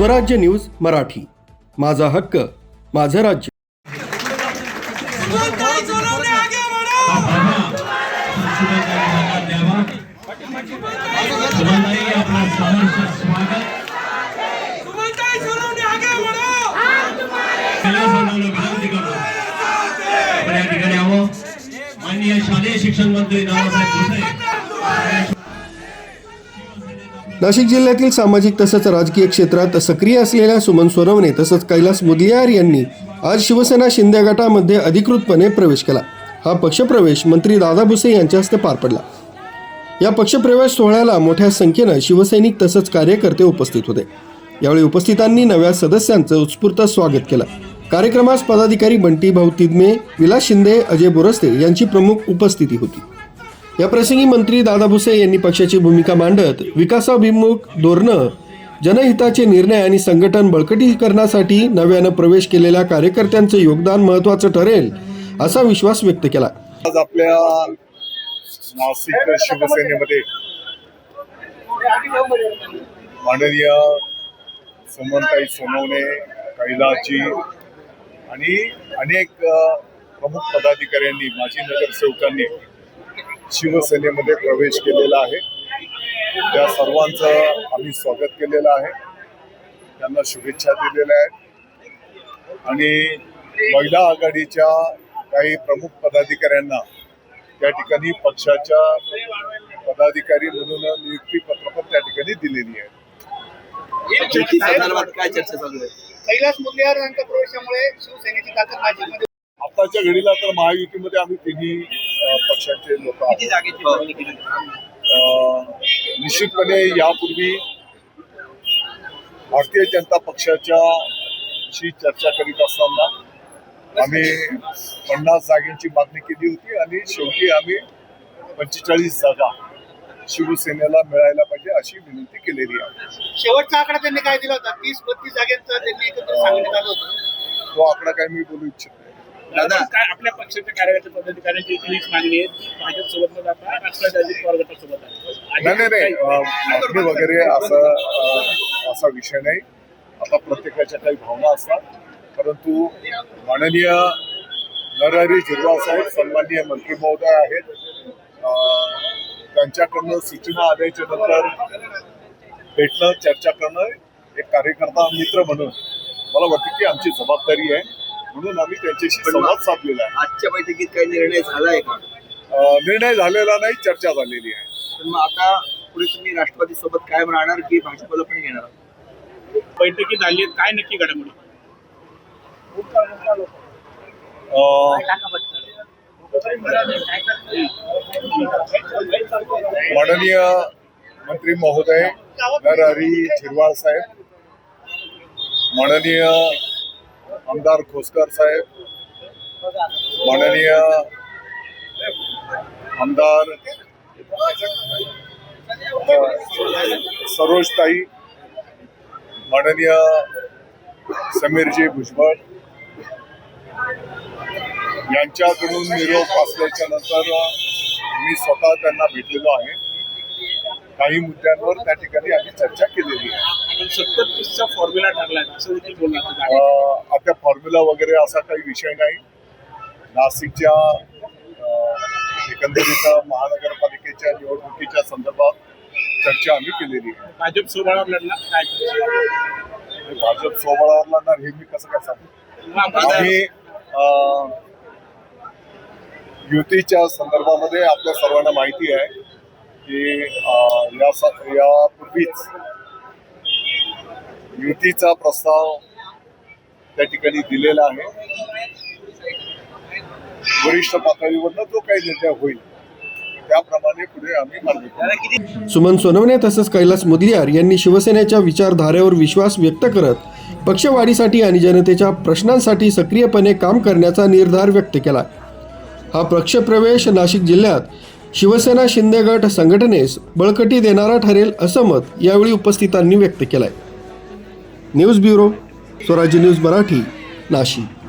स्वराज्य न्यूज मराठी. माझा हक्क माझं राज्य. माननीय शालेय शिक्षण मंत्री नानासाहेब भुसे नाशिक जिल्ह्यातील सामाजिक तसंच राजकीय क्षेत्रात सक्रिय असलेल्या सुमन सोनवणे तसंच कैलास मुदलियार यांनी आज शिवसेना शिंदे गटामध्ये अधिकृतपणे प्रवेश केला. हा पक्षप्रवेश मंत्री दादा भुसे यांच्या हस्ते पार पडला. या पक्षप्रवेश सोहळ्याला मोठ्या संख्येनं शिवसैनिक तसंच कार्यकर्ते उपस्थित होते. यावेळी उपस्थितांनी नव्या सदस्यांचं उत्स्फूर्त स्वागत केलं. कार्यक्रमास पदाधिकारी बंटी भाऊ तिदमे विलास शिंदे अजय बोरस्ते यांची प्रमुख उपस्थिती होती. या प्रसंगी मंत्री दादा भुसे यांनी पक्षाची भूमिका मांडत विकासाभिमुख धोरणं जनहिताचे निर्णय आणि संघटन बळकटीकरणासाठी नव्यानं प्रवेश केलेल्या कार्यकर्त्यांचं योगदान महत्त्वाचं ठरेल असा विश्वास व्यक्त केला. आज आपल्या नाशिक शिवसेनेमध्ये माननीय सुमनताई सोनवणे कैलाची आणि अनेक प्रमुख पदाधिकाऱ्यांनी माजी नगरसेवकांनी शिवसेनेमध्ये प्रवेश केलेला आहे. त्या सर्वांचं आम्ही स्वागत केलेलं आहे. त्यांना शुभेच्छा दिलेल्या आहेत. आणि महिला आघाडीच्या काही प्रमुख पदाधिकाऱ्यांना त्या ठिकाणी पक्षाच्या पदाधिकारी म्हणून नियुक्ती पत्र पण त्या ठिकाणी दिलेली आहे. कैलास यांच्या प्रवेशामुळे शिवसेनेची ताकद नाशिकमध्ये आताच्या घडीला तर महायुतीमध्ये आम्ही तिन्ही पक्षाचे लोक निश्चितपणे यापूर्वी भारतीय जनता पक्षाच्या शी चर्चा करीत असताना आम्ही पन्नास जागेची मागणी केली होती आणि शेवटी आम्ही पंचेचाळीस जागा शिवसेनेला मिळायला पाहिजे अशी विनंती केलेली आहे. शेवटचा आकडा त्यांनी काय दिला होता? तीस बत्तीस जागेचा त्यांनी एकत्र सांगण्यात आलं होतं. तो आकडा काही मी बोलू इच्छित काय आपल्या पक्षाच्या कार्यकर्ते पदाधिकाऱ्यांची हीच मागणी आहे? भाजप सोबत न जाता. राष्ट्रवादी अजित पवार गटासोबत आहे. मागणी वगैरे असं असा विषय नाही. आता प्रत्येकाच्या काही भावना असतात. परंतु माननीय नरहरी झिरवाळ साहेब सन्माननीय मंत्री महोदय आहेत. त्यांच्याकडनं सूचना आल्याच्यानंतर भेटणं चर्चा करणं एक कार्यकर्ता मित्र म्हणून मला वाटतं की आमची जबाबदारी आहे. म्हणून आम्ही त्यांच्याशी संवाद साधलेला आहे. आजच्या बैठकीत काही निर्णय झालाय का? निर्णय झालेला नाही चर्चा झालेली आहे. तर मग आता पुढे तुम्ही राष्ट्रवादी सोबत कायम राहणार की भाजपला पण घेणार आहात? बैठकी झाली काय नक्की घडामोडी? माननीय मंत्री महोदय नरहरी झिरवाळ साहेब माननीय आमदार खोसकर साहेब माननीय आमदार सरोजताई माननीय समीरजी भुजबळ यांच्याकडून निरोप असल्याच्या नंतर मी स्वतः त्यांना भेटलेलो आहे. काही मुद्द्यांवर त्या ठिकाणी आम्ही चर्चा केलेली आहे. पण सत्तर तीसचा फॉर्म्युला असं देखील बोलला आता फॉर्म्युला वगैरे असा काही विषय नाही. नाशिकच्या एकंदरीत महानगरपालिकेच्या निवडणुकीच्या संदर्भात चर्चा आम्ही केलेली आहे. भाजप सोबळावर लढला काय भाजप सोबळावर लढणार हे मी कसं काय सांगू? आम्ही युतीच्या संदर्भामध्ये आपल्या सर्वांना माहिती आहे. की या यापूर्वीच युतीचा प्रस्ताव त्या ठिकाणी दिलेला आहे. वरिष्ठ पातळीवरनं जो काही निर्णय होईल त्याप्रमाणे पुढे आम्ही सुमन सोनवणे तसंच कैलास मुदलियार यांनी शिवसेनेच्या विचारधारेवर विश्वास व्यक्त करत पक्षवाढीसाठी आणि जनतेच्या प्रश्नांसाठी सक्रियपणे काम करण्याचा निर्धार व्यक्त केला. हा पक्षप्रवेश नाशिक जिल्ह्यात शिवसेना शिंदे गट संघटनेस बळकटी देणारा ठरेल असं मत यावेळी उपस्थितांनी व्यक्त केलंय. News bureau Swarajya news Marathi Nashik.